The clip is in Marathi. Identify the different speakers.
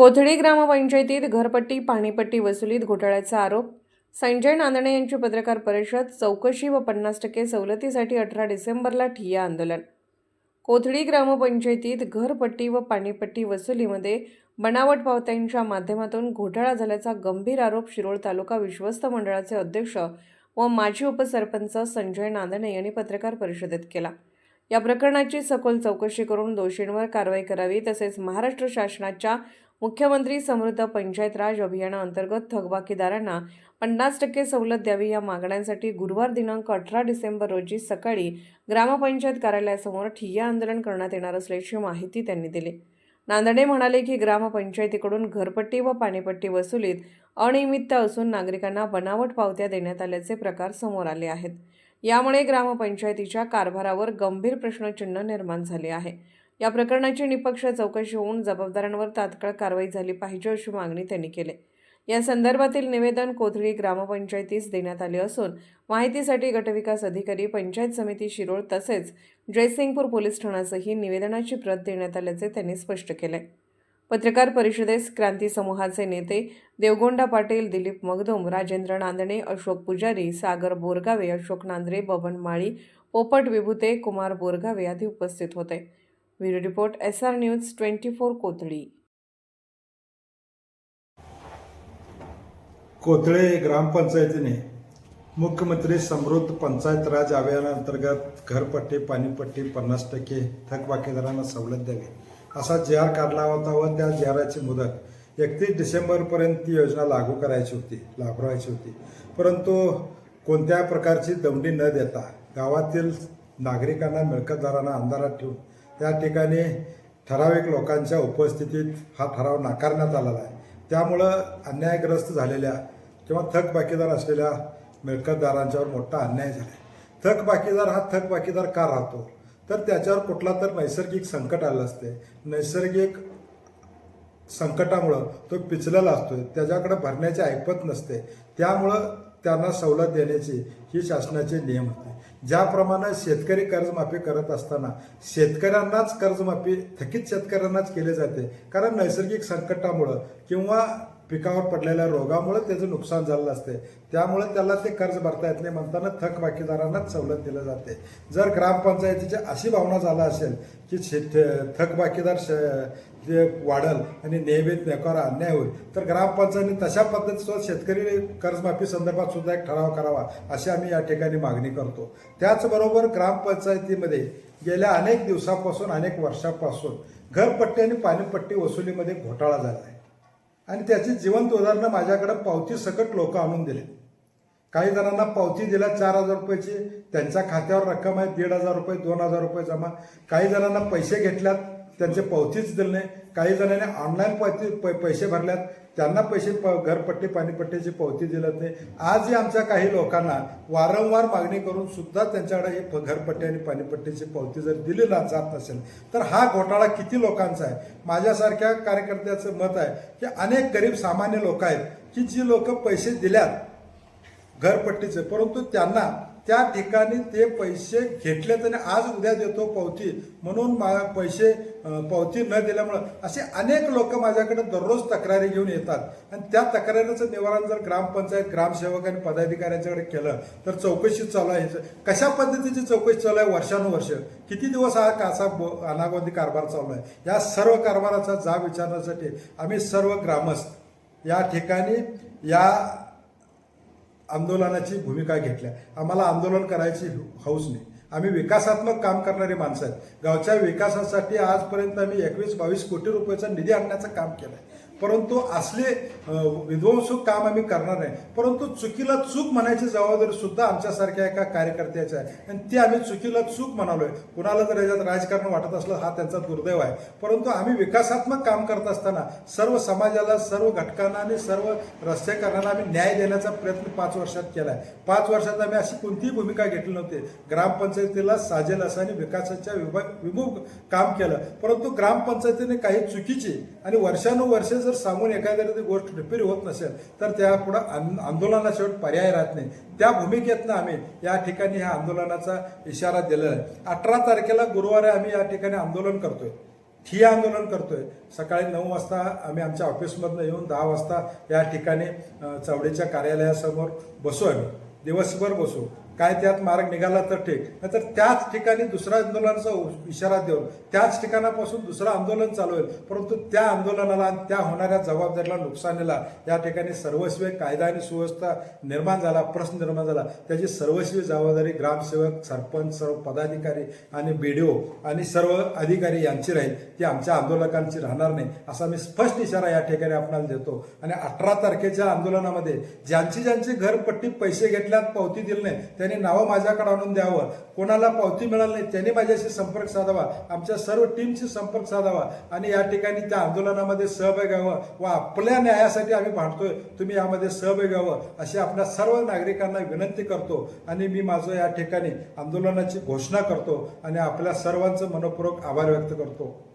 Speaker 1: कोथळी ग्रामपंचायतीत घरपट्टी पाणीपट्टी वसुलीत घोटाळ्याचा आरोप. संजय नांदणे यांची पत्रकार परिषद चौकशी व पन्नास टक्के सवलतीसाठी अठरा डिसेंबरला ठिय्या आंदोलन. कोथळी ग्रामपंचायतीत घरपट्टी व पाणीपट्टी वसुलीमध्ये बनावट पावत्यांच्या माध्यमातून घोटाळा झाल्याचा गंभीर आरोप शिरोळ तालुका विश्वस्त मंडळाचे अध्यक्ष व माजी उपसरपंच संजय नांदणे यांनी पत्रकार परिषदेत केला. या प्रकरणाची सखोल चौकशी करून दोषींवर कारवाई करावी तसेच महाराष्ट्र शासनाच्या मुख्यमंत्री समृद्ध पंचायत राज अभियानाअंतर्गत थकबाकीदारांना पन्नास टक्के सवलत द्यावी या मागण्यांसाठी गुरुवार दिनांक अठरा डिसेंबर रोजी सकाळी ग्रामपंचायत कार्यालयासमोर ठिय्या आंदोलन करण्यात येणार असल्याची माहिती त्यांनी दिली. नांदणे म्हणाले की ग्रामपंचायतीकडून घरपट्टी व पाणीपट्टी वसुलीत अनियमितता असून नागरिकांना बनावट पावत्या देण्यात आल्याचे प्रकार समोर आले आहेत. यामुळे ग्रामपंचायतीच्या कारभारावर गंभीर प्रश्नचिन्ह निर्माण झाले आहे. या प्रकरणाची निपक्ष चौकशी होऊन जबाबदारांवर तात्काळ कारवाई झाली पाहिजे अशी मागणी त्यांनी केली. या संदर्भातील निवेदन कोथळी ग्रामपंचायतीस देण्यात आले असून माहितीसाठी गटविकास अधिकारी पंचायत समिती शिरोळ तसेच जयसिंगपूर पोलीस ठाण्यासही निवेदनाची प्रत देण्यात आल्याचे त्यांनी स्पष्ट केले. पत्रकार परिषदेस क्रांती समूहाचे नेते देवगोंडा पाटील दिलीप मगदुम राजेंद्र नांदणे अशोक पुजारी सागर बोरगावे अशोक नांद्रे बबन माळी पोपट विभूते कुमार बोरगावे आदी उपस्थित होते. Bureau report S R news twenty four Kothali.
Speaker 2: Kothale ग्रामपंचायतीने मुख्यमंत्री समृद्ध पंचायत राज अभियानांतर्गत घरपट्टी पाणीपट्टी पन्नास टक्के थकबाकीदारांना सवलत द्यावी. असा जी आर काढला होता व त्या जी मुदत एकतीस डिसेंबरपर्यंत ती योजना लागू करायची होती लाभवायची होती. परंतु कोणत्या प्रकारची दमडी न देता गावातील नागरिकांना मिळकतदारांना अंधारात ठेवून त्या ठिकाणी ठराविक लोकांच्या उपस्थितीत हा ठराव नाकारण्यात आलेला आहे. त्यामुळं अन्यायग्रस्त झालेल्या किंवा थकबाकीदार असलेल्या मिळकतदारांच्यावर मोठा अन्याय झाला आहे थकबाकीदार हा थकबाकीदार का राहतो? तर त्याच्यावर कुठला तर नैसर्गिक संकट आलं असते. नैसर्गिक संकटामुळं तो पिचलेला असतो त्याच्याकडे भरण्याची ऐपत नसते. त्यामुळं त्यांना सवलत देण्याची ही शासनाचे नियम होते. ज्याप्रमाणे शेतकरी कर्जमाफी करत असताना शेतकऱ्यांनाच कर्जमाफी थकीत शेतकऱ्यांनाच केले जाते. कारण नैसर्गिक संकटामुळं किंवा पिकावर पडलेल्या रोगामुळे त्याचं नुकसान झालेलं असते. त्यामुळे त्याला ते कर्ज भरता येत नाही म्हणताना थकबाकीदारांनाच सवलत दिलं जाते. जर ग्रामपंचायतीची अशी भावना झाला असेल की शेत थकबाकीदार श- जे वाढल आणि नियमित नेकार अन्याय होईल तर ग्रामपंचायतीने तशा पद्धतीचं शेतकरी कर्जमाफी संदर्भात सुद्धा एक ठराव करावा अशी आम्ही या ठिकाणी मागणी करतो. त्याचबरोबर ग्रामपंचायतीमध्ये गेल्या अनेक दिवसापासून अनेक वर्षापासून घरपट्टी आणि पाणीपट्टी वसुलीमध्ये घोटाळा झाला आहे. आणि त्याची जिवंत उदाहरणं माझ्याकडे पावती सकट लोक आणून दिले. काही जणांना पावती दिल्या चार हजार रुपयाची त्यांच्या खात्यावर रक्कम आहे दीड हजार रुपये दोन हजार रुपये जमा. काही जणांना पैसे घेतल्यात त्यांचे पावतीच दिले नाही. काही जणांनी ऑनलाईन पावती पै- पैसे भरल्यात. त्यांना पैसे प घरपट्टी पाणीपट्टीची पावती दिलत नाही. आजही आमच्या काही लोकांना वारंवार मागणी करून सुद्धा त्यांच्याकडे हे प- घरपट्टी आणि पाणीपट्टीची पावती जर दिली ना जात नसेल तर हा घोटाळा किती लोकांचा आहे? माझ्यासारख्या कार्यकर्त्याचं मत आहे की अनेक गरीब सामान्य लोक आहेत की जी लोक पैसे दिल्यात घरपट्टीचे परंतु त्यांना त्या ठिकाणी ते पैसे घेतले तर आज उद्या देतो पावती. म्हणून मा पैसे पावती न दिल्यामुळं असे अनेक लोक माझ्याकडे दररोज तक्रारी घेऊन येतात. आणि त्या तक्रारीचं निवारण जर ग्रामपंचायत ग्रामसेवक आणि पदाधिकाऱ्यांच्याकडे केलं तर चौकशी चालू आहे. कशा पद्धतीची चौकशी चालू आहे वर्षानुवर्ष? किती दिवस हा कासा अनागोंदी कारभार चालू आहे? या सर्व कारभाराचा जाब विचारण्यासाठी आम्ही सर्व ग्रामस्थ या ठिकाणी या आंदोलनाची भूमिका घेतल्या. आम्हाला आंदोलन करायची हौस नाही. आम्ही विकासात्मक काम करणारी माणसं आहेत. गावच्या विकासासाठी आजपर्यंत आम्ही एकवीस बावीस कोटी रुपयाचा निधी आणण्याचं काम केलं आहे परंतु असले विध्वंसक काम आम्ही करणार नाही. परंतु चुकीला चूक म्हणायची जबाबदारी सुद्धा आमच्यासारख्या एका कार्यकर्त्याची आहे. आणि ती आम्ही चुकीला चूक म्हणालोय. कुणाला जर याच्यात राजकारण वाटत असलं हा त्यांचा दुर्दैव आहे. परंतु आम्ही विकासात्मक काम करत असताना सर्व समाजाला सर्व घटकांना आणि सर्व रस्तेकरांना आम्ही न्याय देण्याचा प्रयत्न पाच वर्षात केला आहे पाच वर्षात आम्ही अशी कोणतीही भूमिका घेतली नव्हती. ग्रामपंचायतीला साजेल असं आणि विकासाच्या विभाग विमुख काम केलं. परंतु ग्रामपंचायतीने काही चुकीची आणि वर्षानुवर्षे जर जर सांगून एखाद्या ती गोष्ट रिपेअर होत नसेल तर त्या पुढं आंदोलनाशिवाय पर्याय राहत नाही. त्या भूमिकेतनं आम्ही या ठिकाणी ह्या आंदोलनाचा इशारा दिलेला आहे. अठरा तारखेला गुरुवारी आम्ही या ठिकाणी आंदोलन करतोय. ठिय्या आंदोलन करतोय. सकाळी नऊ वाजता आम्ही आमच्या ऑफिसमधनं येऊन दहा वाजता या ठिकाणी चावडीच्या कार्यालयासमोर बसू आम्ही. दिवसभर बसू. काय त्यात मार्ग निघाला तर ठीक. नाहीतर त्याच ठिकाणी दुसऱ्या आंदोलनाचा इशारा देऊन त्याच ठिकाणापासून दुसरं आंदोलन चालू होईल. परंतु त्या आंदोलनाला आणि त्या होणाऱ्या जबाबदारीला नुकसानीला या ठिकाणी सर्वस्वी कायदा आणि सुव्यवस्था निर्माण झाला प्रश्न निर्माण झाला. त्याची सर्वस्वी जबाबदारी ग्रामसेवक सरपंच सर्व पदाधिकारी आणि बी डी ओ आणि सर्व अधिकारी यांची राहील. ती आमच्या आंदोलकांची राहणार नाही असा मी स्पष्ट इशारा या ठिकाणी आपणाला देतो. आणि अठरा तारखेच्या आंदोलनामध्ये ज्यांची ज्यांची घरपट्टी पैसे घेतल्यात पावती दिली नाही त्यांनी नावं माझ्याकडे आणून द्यावं कोणाला पावती मिळाली नाही त्यांनी माझ्याशी संपर्क साधावा आमच्या सर्व टीमशी संपर्क साधावा आणि या ठिकाणी त्या आंदोलनामध्ये सहभाग व्हावं व आपल्या न्यायासाठी आम्ही भांडतोय तुम्ही यामध्ये सहभाग व्हावं अशी आपल्या सर्व नागरिकांना विनंती करतो आणि मी माझं या ठिकाणी आंदोलनाची घोषणा करतो आणि आपल्या सर्वांचं मनपूर्वक आभार व्यक्त करतो.